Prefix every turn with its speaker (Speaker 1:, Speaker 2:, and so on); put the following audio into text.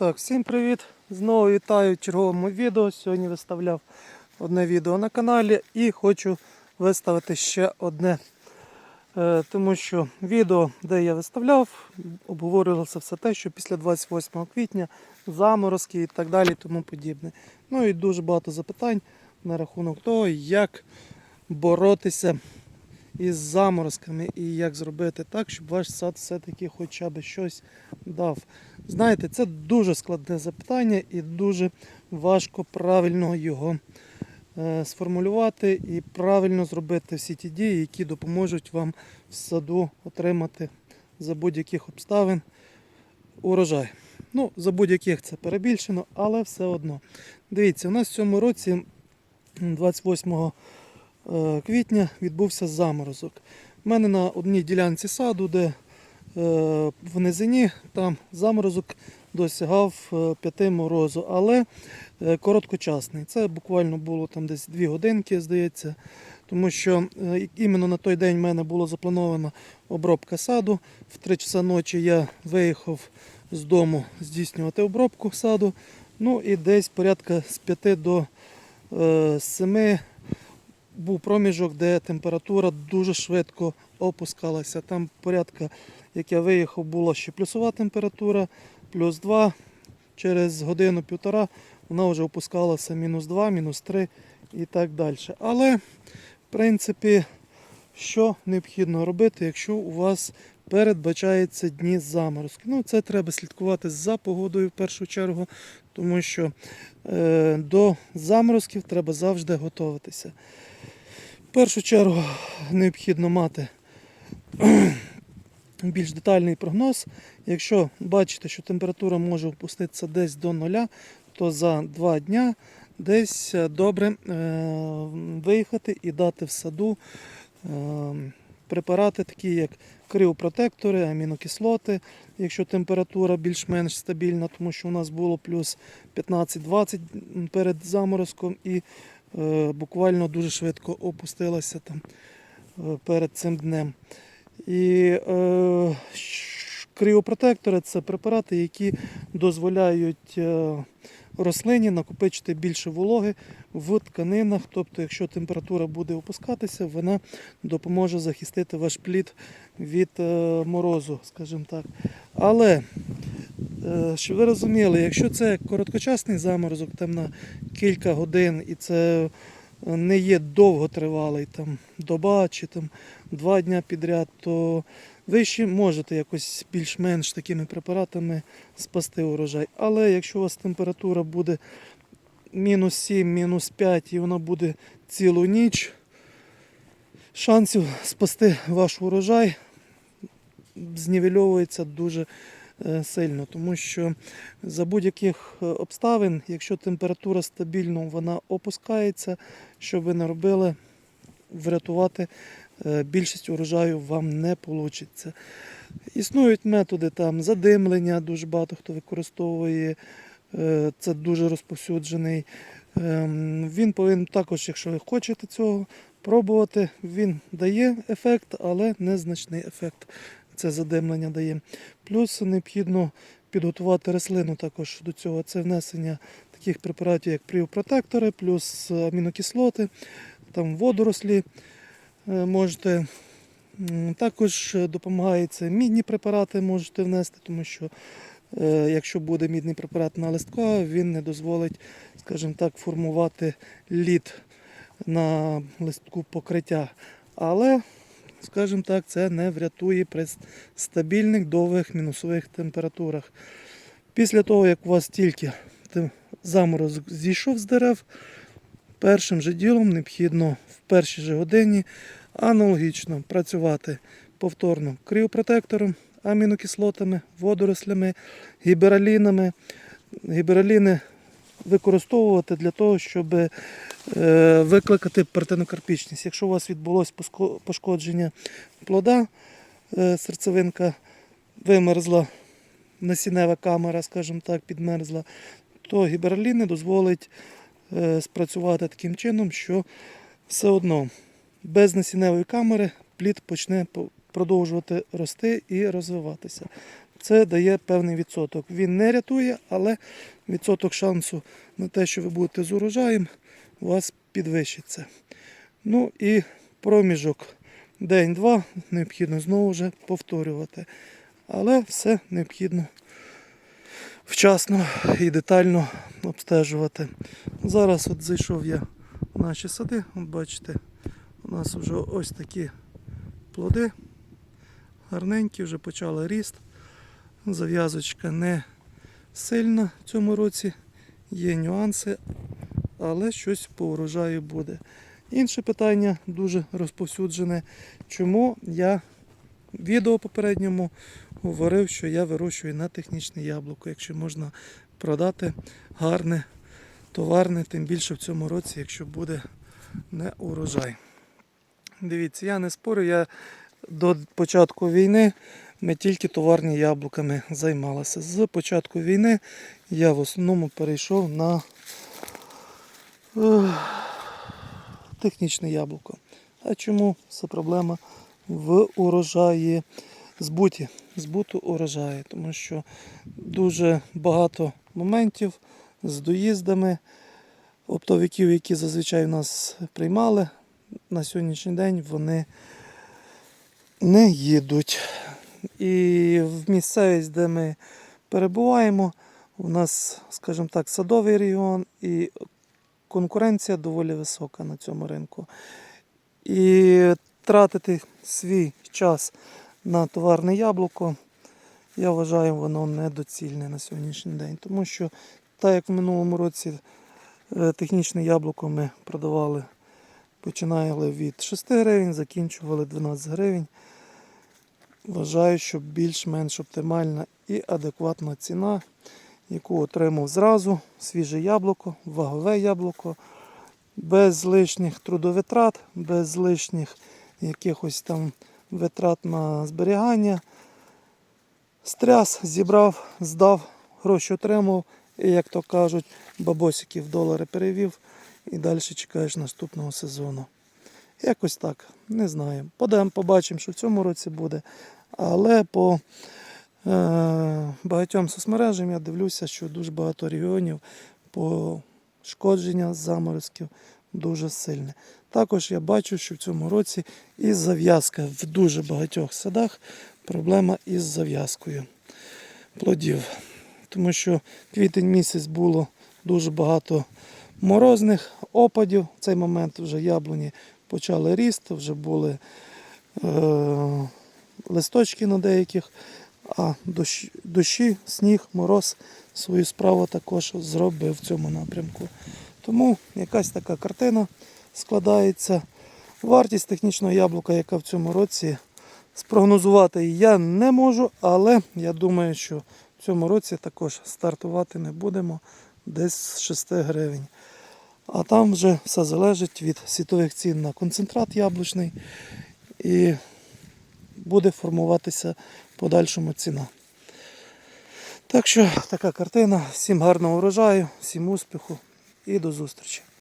Speaker 1: Так, всім привіт! Знову вітаю в черговому відео. Сьогодні виставляв одне відео на каналі і хочу виставити ще одне. Е, Тому що відео, де я виставляв, обговорювалося все те, що після 28 квітня заморозки і так далі, тому подібне. Ну і дуже багато запитань на рахунок того, як боротися із заморозками і як зробити так, щоб ваш сад все-таки хоча б щось дав. Знаєте, це дуже складне запитання і дуже важко правильно його е, сформулювати і правильно зробити всі ті дії, які допоможуть вам в саду отримати за будь-яких обставин урожай. Ну, за будь-яких це перебільшено, але все одно. Дивіться, у нас в цьому році, 28 е, квітня, відбувся заморозок. У мене на одній ділянці саду, де е, в низині там заморозок досягав 5 морозу, але е, короткочасний. Це буквально було там десь 2 годинки, здається. Тому що е, іменно на той день в мене було запланована обробка саду. В 3 часа ночі я виїхав з дому здійснювати обробку саду. Ну і десь порядка з 5 до е, 7 був проміжок, де температура дуже швидко опускалася. Там порядка, як я виїхав, була ще плюсова температура, плюс 2. Через годину-півтора вона вже опускалася мінус 2, мінус 3 і так далі. Але, в принципі, що необхідно робити, якщо у вас передбачаються дні заморозки? Ну, це треба слідкувати за погодою в першу чергу, тому що е, до заморозків треба завжди готуватися. В першу чергу необхідно мати більш детальний прогноз. Якщо бачите, що температура може опуститися десь до нуля, то за два дня десь е, добре е, виїхати і дати в саду е, препарати, такі як криопротектори, амінокислоти, якщо температура більш-менш стабільна, тому що у нас було плюс 15-20 перед заморозком і буквально дуже швидко опустилася там е, перед цим днем. І е, кріопротектори це препарати, які дозволяють е, рослині накопичити більше вологи в тканинах. Тобто, якщо температура буде опускатися, вона допоможе захистити ваш плід від е, морозу, скажімо так. Але е, щоб ви розуміли, якщо це короткочасний заморозок там на кілька годин і це е, не є довготривалий, там доба чи там два дня підряд, то ви ще можете якось більш-менш такими препаратами спасти урожай. Але якщо у вас температура буде мінус 7, мінус 5 і вона буде цілу ніч, шансів спасти ваш урожай знівельовується дуже е, сильно, тому що за будь-яких е, обставин, якщо температура стабільна, вона опускається, що ви не робили, врятувати е, більшість урожаю вам не вийде. Існують методи там задимлення, дуже багато хто використовує. е, Це дуже розповсюджений. Ем, Він повинен також, якщо ви хочете цього пробувати, він дає ефект, але незначний ефект. Це задимлення дає. Плюс необхідно підготувати рослину також до цього. Це внесення таких препаратів, як пріопротектори, плюс амінокислоти, там водорослі е, можете. Також допомагає це мідні препарати можете внести, тому що е, якщо буде мідний препарат на листка, він не дозволить, скажімо так, формувати лід на листку покриття. Але, скажімо так, це не врятує при стабільних довгих мінусових температурах. Після того, як у вас тільки заморозок зійшов з дерев, першим же ділом необхідно в першій же годині аналогічно працювати повторно кріопротектором, амінокислотами, водорослями, гібералінами. Гібераліни використовувати для того, щоб е, викликати партенокарпічність. Якщо у вас відбулось поско- пошкодження плода, е, серцевинка вимерзла, насінева камера, скажімо так, підмерзла, то гібераліни дозволить е, спрацювати таким чином, що все одно без насінневої камери плід почне продовжувати рости і розвиватися. це дає певний відсоток. Він не рятує, але відсоток шансу на те, що ви будете з урожаєм, у вас підвищиться. Ну і проміжок день-два необхідно знову вже повторювати. Але все необхідно вчасно і детально обстежувати. Зараз от зайшов я в наші сади, от бачите, у нас вже ось такі плоди гарненькі, вже почали ріст. Зав'язочка не сильна в цьому році, є нюанси, але щось по урожаю буде. Інше питання дуже розповсюджене. Чому я в відео попередньому говорив, що я вирощую на технічне яблуко, якщо можна продати гарне, товарне, тим більше в цьому році, якщо буде не урожай. Дивіться, я не спорю, я до початку війни ми тільки товарні яблуками займалися. З початку війни я в основному перейшов на е, технічне яблуко. А чому це проблема в урожаї збуті, збуту урожаю? Тому що дуже багато моментів з доїздами оптовиків, які зазвичай в нас приймали, на сьогоднішній день вони не їдуть. І в місцевість, де ми перебуваємо, у нас, скажімо так, садовий регіон і конкуренція доволі висока на цьому ринку. І тратити свій час на товарне яблуко, я вважаю, воно недоцільне на сьогоднішній день. Тому що, так як в минулому році е, технічне яблуко ми продавали, починали від 6 гривень, закінчували 12 гривень. Вважаю, що більш-менш оптимальна і адекватна ціна, яку отримав зразу свіже яблуко, вагове яблуко, без лишніх трудовитрат, без лишніх якихось там витрат на зберігання. Стряс, зібрав, здав, гроші отримав, і, як то кажуть, бабосиків долари перевів і далі чекаєш наступного сезону. Якось так, не знаю. Подам, побачимо, що в цьому році буде. Але по е, багатьом соцмережам я дивлюся, що дуже багато регіонів пошкодження заморозків дуже сильне. Також я бачу, що в цьому році із зав'язка в дуже багатьох садах проблема із зав'язкою плодів. Тому що квітень місяць було дуже багато морозних опадів. В цей момент вже яблуні почали ріст, вже були е, листочки на деяких, а дощ, дощі, сніг, мороз свою справу також зробив в цьому напрямку. Тому якась така картина складається. Вартість технічного яблука, яка в цьому році спрогнозувати я не можу, але я думаю, що в цьому році також стартувати не будемо десь з 6 гривень. А там вже все залежить від світових цін на концентрат яблучний і буде формуватися в подальшому ціна. Так що така картина. Всім гарного урожаю, всім успіху і до зустрічі.